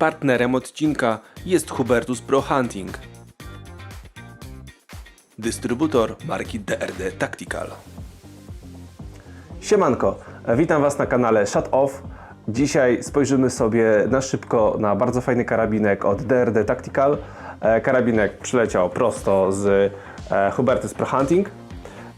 Partnerem odcinka jest Hubertus Pro Hunting. Dystrybutor marki DRD Tactical. Siemanko, witam Was na kanale Shut Off. Dzisiaj spojrzymy sobie na szybko na bardzo fajny karabinek od DRD Tactical. E, Karabinek przyleciał prosto z e, Hubertus Pro Hunting,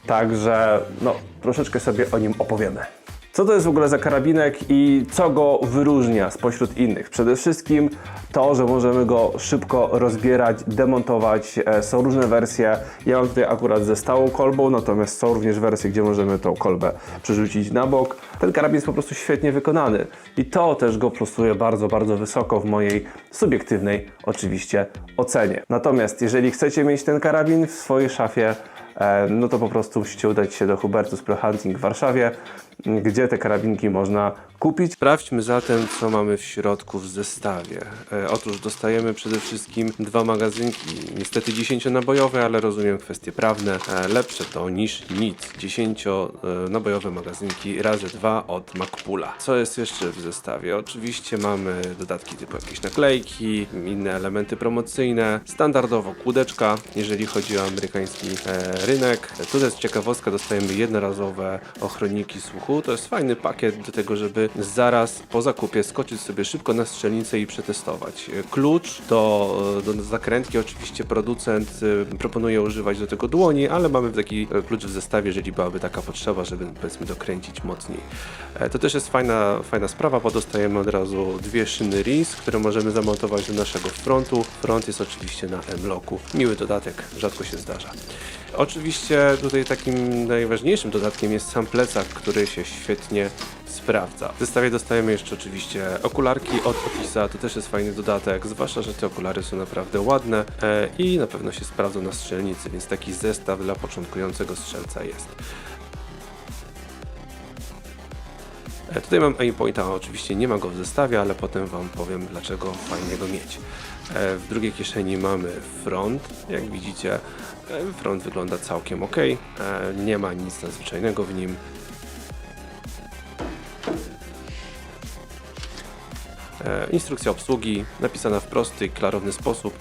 także no, troszeczkę sobie o nim opowiemy. Co to jest w ogóle za karabinek i co go wyróżnia spośród innych? Przede wszystkim to, że możemy go szybko rozbierać, demontować. E, Są różne wersje. Ja mam tutaj akurat ze stałą kolbą, natomiast są również wersje, gdzie możemy tą kolbę przerzucić na bok. Ten karabin jest po prostu świetnie wykonany i to też go plusuje bardzo, bardzo wysoko w mojej subiektywnej oczywiście ocenie. Natomiast jeżeli chcecie mieć ten karabin w swojej szafie, e, no to po prostu musicie udać się do Hubertus Pro Hunting w Warszawie, gdzie te karabinki można kupić. Sprawdźmy zatem, co mamy w środku w zestawie. E, otóż dostajemy przede wszystkim dwa magazynki, niestety 10-nabojowe, ale rozumiem kwestie prawne. E, lepsze to niż nic. 10-nabojowe magazynki razy dwa od Macpula. Co jest jeszcze w zestawie? Oczywiście mamy dodatki typu jakieś naklejki, inne elementy promocyjne. Standardowo kłódeczka, jeżeli chodzi o amerykański e, rynek. E, Tutaj jest ciekawostka, dostajemy jednorazowe ochronniki słuchu. To jest fajny pakiet do tego, żeby zaraz po zakupie skoczyć sobie szybko na strzelnicę i przetestować. Klucz do, do zakrętki oczywiście producent e, proponuje używać do tego dłoni, ale mamy taki klucz w zestawie, jeżeli byłaby taka potrzeba, żeby powiedzmy dokręcić mocniej. E, To też jest fajna, fajna sprawa, bo dostajemy od razu dwie szyny RIS, które możemy zamontować do naszego frontu. Front jest oczywiście na M-Locku. Miły dodatek, rzadko się zdarza. Oczywiście tutaj takim najważniejszym dodatkiem jest sam plecak, który się świetnie sprawdza. W zestawie dostajemy jeszcze oczywiście okularki od Otisa, to też jest fajny dodatek, zwłaszcza, że te okulary są naprawdę ładne e, i na pewno się sprawdzą na strzelnicy, więc taki zestaw dla początkującego strzelca jest. E, Tutaj mam aimpointa, oczywiście nie ma go w zestawie, ale potem Wam powiem dlaczego fajnie go mieć. E, W drugiej kieszeni mamy front, jak widzicie front wygląda całkiem ok, nie ma nic nadzwyczajnego w nim. Instrukcja obsługi napisana w prosty, klarowny sposób.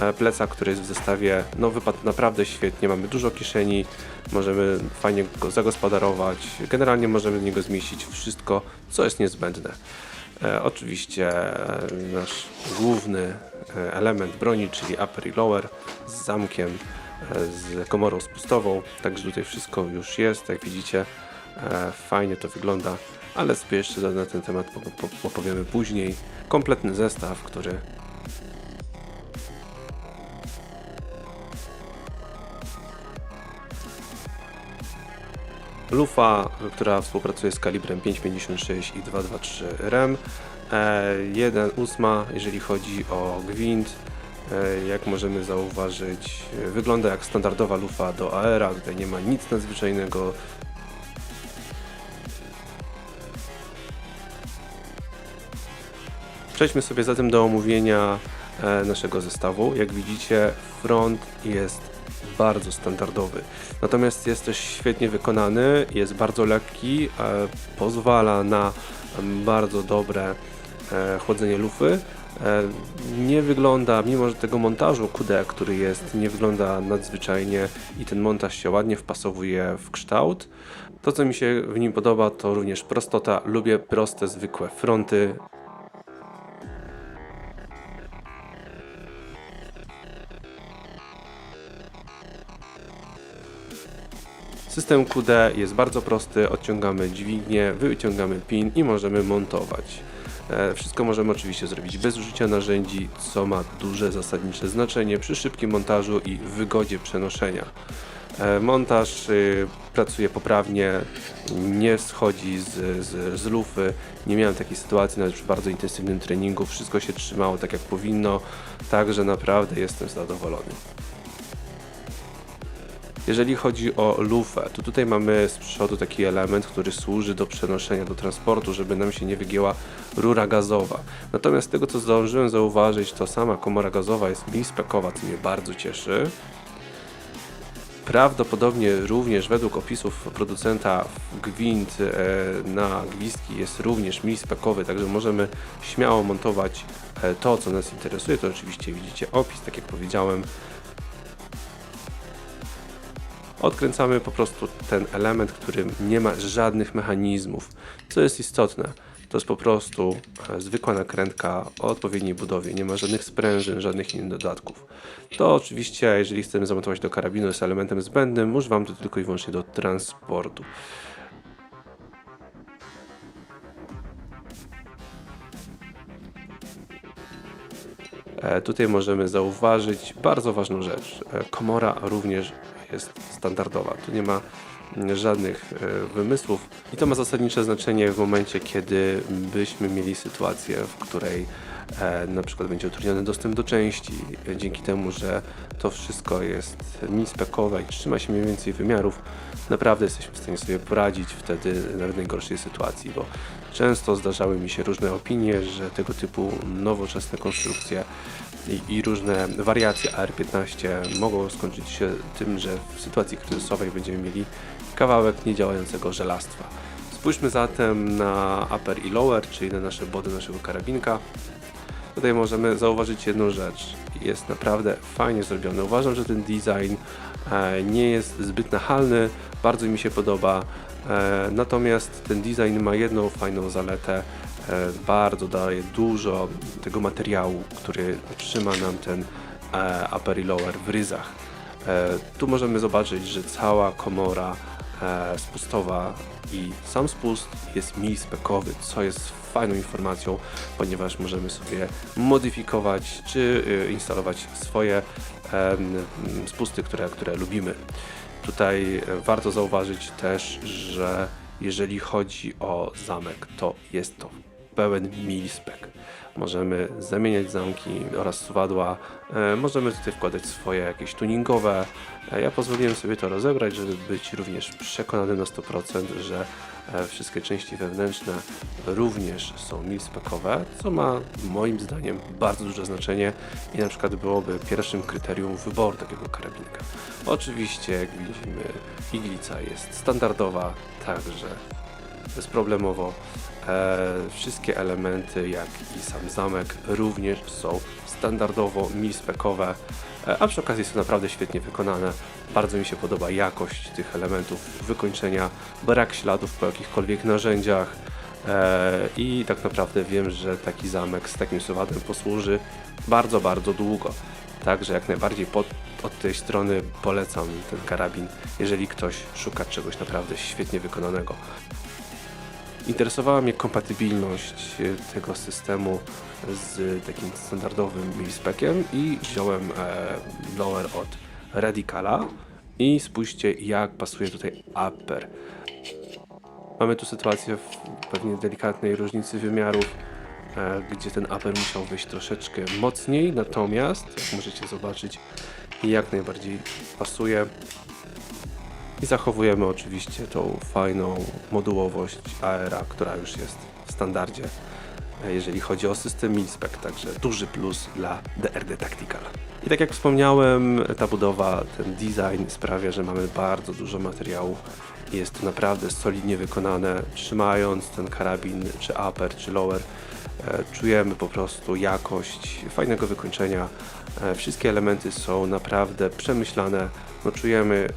E, Plecak, który jest w zestawie, no wypadł naprawdę świetnie. Mamy dużo kieszeni, możemy fajnie go zagospodarować. Generalnie możemy w niego zmieścić wszystko, co jest niezbędne. E, oczywiście e, nasz główny e, element broni, czyli upper i lower z zamkiem, e, z komorą spustową. Także tutaj wszystko już jest, jak widzicie. E, fajnie to wygląda, ale sobie jeszcze na ten temat po- po- opowiemy później. Kompletny zestaw, który lufa, która współpracuje z kalibrem 5,56 i 2,23 rem. E, 1,8 jeżeli chodzi o gwint. E, jak możemy zauważyć, wygląda jak standardowa lufa do aera. Tutaj nie ma nic nadzwyczajnego. Przejdźmy sobie zatem do omówienia e, naszego zestawu. Jak widzicie, front jest bardzo standardowy. Natomiast jest też świetnie wykonany, jest bardzo lekki, e, pozwala na bardzo dobre e, chłodzenie lufy. Nie wygląda, mimo że tego montażu QD, który jest, nie wygląda nadzwyczajnie i ten montaż się ładnie wpasowuje w kształt. To, co mi się w nim podoba, to również prostota. Lubię proste, zwykłe fronty. System QD jest bardzo prosty, odciągamy dźwignię, wyciągamy pin i możemy montować. E, Wszystko możemy oczywiście zrobić bez użycia narzędzi, co ma duże zasadnicze znaczenie przy szybkim montażu i wygodzie przenoszenia. E, Montaż y, pracuje poprawnie, nie schodzi z, z, z lufy. Nie miałem takiej sytuacji nawet przy bardzo intensywnym treningu. Wszystko się trzymało tak jak powinno, także naprawdę jestem zadowolony. Jeżeli chodzi o lufę, to tutaj mamy z przodu taki element, który służy do przenoszenia, do transportu, żeby nam się nie wygięła rura gazowa. Natomiast z tego co zdążyłem zauważyć, to sama komora gazowa jest minispekowa, co mnie bardzo cieszy. Prawdopodobnie również według opisów producenta gwint e, na gwizdki jest również mil-spekowy, także możemy śmiało montować e, to, co nas interesuje. To oczywiście widzicie opis, tak jak powiedziałem. Odkręcamy po prostu ten element, który nie ma żadnych mechanizmów. Co jest istotne, to jest po prostu e, zwykła nakrętka o odpowiedniej budowie. Nie ma żadnych sprężyn, żadnych innych dodatków. To oczywiście, jeżeli chcemy zamontować do karabinu, jest elementem zbędnym. Używam to tylko i wyłącznie do transportu. Tutaj możemy zauważyć bardzo ważną rzecz. E, Komora również jest standardowa. Tu nie ma żadnych e, wymysłów i to ma zasadnicze znaczenie w momencie, kiedy byśmy mieli sytuację, w której e, na przykład będzie utrudniony dostęp do części, e, dzięki temu, że to wszystko jest mil-spekowe i trzyma się mniej więcej wymiarów, naprawdę jesteśmy w stanie sobie poradzić wtedy w najgorszej sytuacji, bo często zdarzały mi się różne opinie, że tego typu nowoczesne konstrukcje i, i różne wariacje AR-15 mogą skończyć się tym, że w sytuacji kryzysowej będziemy mieli kawałek niedziałającego żelastwa. Spójrzmy zatem na upper i lower, czyli na nasze body naszego karabinka. Tutaj możemy zauważyć jedną rzecz. Jest naprawdę fajnie zrobiony. Uważam, że ten design e, nie jest zbyt nachalny, bardzo mi się podoba. E, natomiast ten design ma jedną fajną zaletę. E, bardzo daje dużo tego materiału, który trzyma nam ten upper i lower w ryzach. Tu możemy zobaczyć, że cała komora spustowa i sam spust jest mil-spekowy, co jest fajną informacją, ponieważ możemy sobie modyfikować czy y, instalować swoje spusty, które, które lubimy. Tutaj e, warto zauważyć też, że jeżeli chodzi o zamek, to jest to pełen mil-spec. Możemy zamieniać zamki oraz suwadła. E, możemy tutaj wkładać swoje jakieś tuningowe. E, ja pozwoliłem sobie to rozebrać, żeby być również przekonany na 100%, że e, wszystkie części wewnętrzne również są mil-specowe, co ma moim zdaniem bardzo duże znaczenie i na przykład byłoby pierwszym kryterium wyboru takiego karabinka. Oczywiście, jak widzimy, iglica jest standardowa, także bezproblemowo. E, wszystkie elementy, jak i sam zamek, również są standardowo mil-specowe, e, a przy okazji są naprawdę świetnie wykonane. Bardzo mi się podoba jakość tych elementów, wykończenia, brak śladów po jakichkolwiek narzędziach. E, I tak naprawdę wiem, że taki zamek z takim suwadem posłuży bardzo, bardzo długo. Także jak najbardziej pod, od tej strony polecam ten karabin, jeżeli ktoś szuka czegoś naprawdę świetnie wykonanego. Interesowała mnie kompatybilność tego systemu z takim standardowym milspeciem i wziąłem e, blower od Radicala i spójrzcie jak pasuje tutaj upper. Mamy tu sytuację w pewnie delikatnej różnicy wymiarów, e, gdzie ten upper musiał wyjść troszeczkę mocniej, natomiast jak możecie zobaczyć jak najbardziej pasuje. I zachowujemy oczywiście tą fajną modułowość AERA, która już jest w standardzie, e, jeżeli chodzi o system Milspec, także duży plus dla DRD Tactical. I tak jak wspomniałem, ta budowa, ten design sprawia, że mamy bardzo dużo materiału jest to naprawdę solidnie wykonane, trzymając ten karabin, czy upper, czy lower, e, czujemy po prostu jakość fajnego wykończenia. E, Wszystkie elementy są naprawdę przemyślane, no czujemy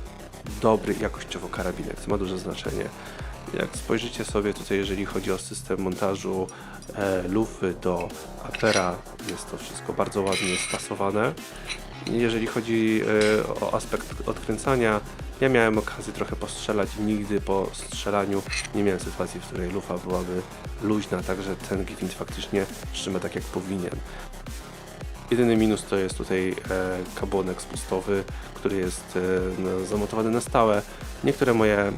dobry jakościowo karabinek, co ma duże znaczenie. Jak spojrzycie sobie tutaj, jeżeli chodzi o system montażu e, lufy do apera, jest to wszystko bardzo ładnie spasowane. Jeżeli chodzi e, o aspekt odkręcania, ja miałem okazję trochę postrzelać i nigdy po strzelaniu nie miałem sytuacji, w której lufa byłaby luźna, także ten gwint faktycznie trzyma tak jak powinien. Jedyny minus to jest tutaj e, kabłonek spustowy, który jest e, no, zamontowany na stałe. Niektóre moje e,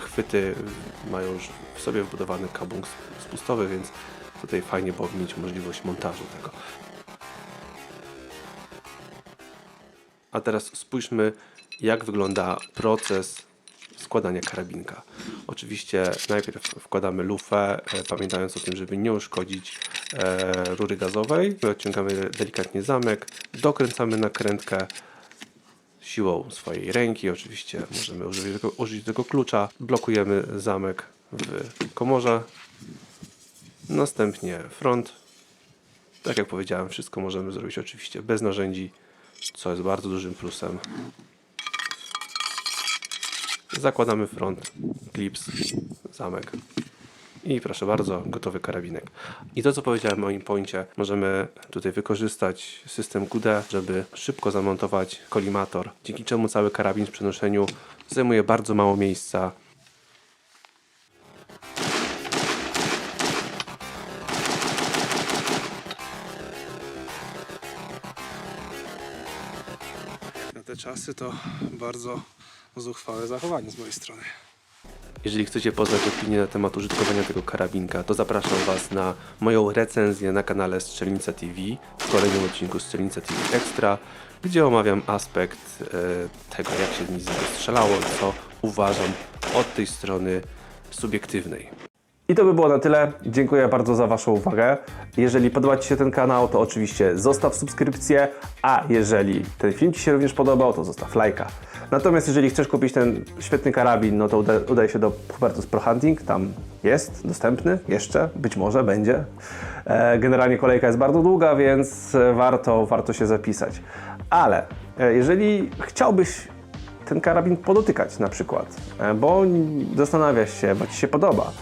chwyty mają już w sobie wbudowany kabłąk sp- spustowy, więc tutaj fajnie byłoby mieć możliwość montażu tego. A teraz spójrzmy, jak wygląda proces składania karabinka. Oczywiście najpierw wkładamy lufę, pamiętając o tym, żeby nie uszkodzić rury gazowej. Odciągamy delikatnie zamek, dokręcamy nakrętkę, siłą swojej ręki. Oczywiście możemy użyć tego, użyć tego klucza. Blokujemy zamek w komorze. Następnie front. Tak jak powiedziałem, wszystko możemy zrobić oczywiście bez narzędzi, co jest bardzo dużym plusem. Zakładamy front, klips, zamek. I proszę bardzo, gotowy karabinek. I to, co powiedziałem o impoincie, możemy tutaj wykorzystać system QD, żeby szybko zamontować kolimator, dzięki czemu cały karabin w przenoszeniu zajmuje bardzo mało miejsca. Na te czasy to bardzo zuchwałe zachowanie z mojej strony. Jeżeli chcecie poznać opinię na temat użytkowania tego karabinka, to zapraszam Was na moją recenzję na kanale Strzelnica TV w kolejnym odcinku Strzelnica TV Extra, gdzie omawiam aspekt e, tego, jak się nic strzelało, co uważam od tej strony subiektywnej. I to by było na tyle. Dziękuję bardzo za Waszą uwagę. Jeżeli podoba Ci się ten kanał, to oczywiście zostaw subskrypcję, a jeżeli ten film Ci się również podobał, to zostaw lajka. Natomiast jeżeli chcesz kupić ten świetny karabin, no to uda, udaj się do Hubertus Pro Hunting, tam jest dostępny jeszcze, być może będzie. E, generalnie kolejka jest bardzo długa, więc warto, warto się zapisać. Ale e, jeżeli chciałbyś ten karabin podotykać na przykład, e, bo zastanawiasz się, bo Ci się podoba,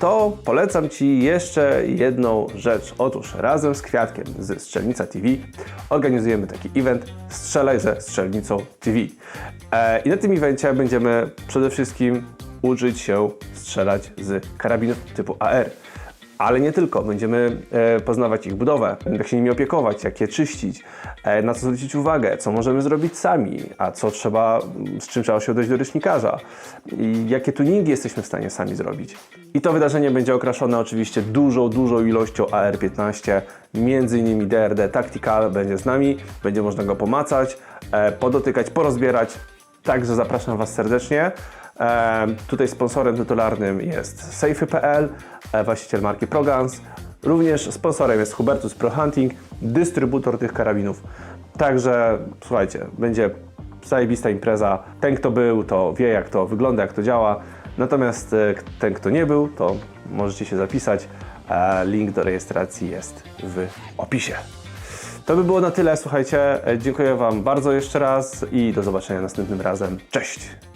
to polecam Ci jeszcze jedną rzecz. Otóż razem z Kwiatkiem ze Strzelnica TV organizujemy taki event Strzelaj ze Strzelnicą TV. E, I na tym evencie będziemy przede wszystkim uczyć się strzelać z karabinów typu AR. Ale nie tylko. Będziemy e, poznawać ich budowę, jak się nimi opiekować, jak je czyścić, e, na co zwrócić uwagę, co możemy zrobić sami, a co trzeba, z czym trzeba się udać do rycznikarza i jakie tuningi jesteśmy w stanie sami zrobić. I to wydarzenie będzie okraszone oczywiście dużą, dużą ilością AR-15, między innymi DRD Tactical będzie z nami, będzie można go pomacać, e, podotykać, porozbierać, także zapraszam Was serdecznie. Tutaj sponsorem tytularnym jest Safety.pl, e, właściciel marki Progans. Również sponsorem jest Hubertus Pro Hunting, dystrybutor tych karabinów. Także słuchajcie, będzie zajebista impreza. Ten, kto był, to wie, jak to wygląda, jak to działa. Natomiast e, ten, kto nie był, to możecie się zapisać. E, Link do rejestracji jest w opisie. To by było na tyle, słuchajcie. Dziękuję Wam bardzo jeszcze raz i do zobaczenia następnym razem. Cześć!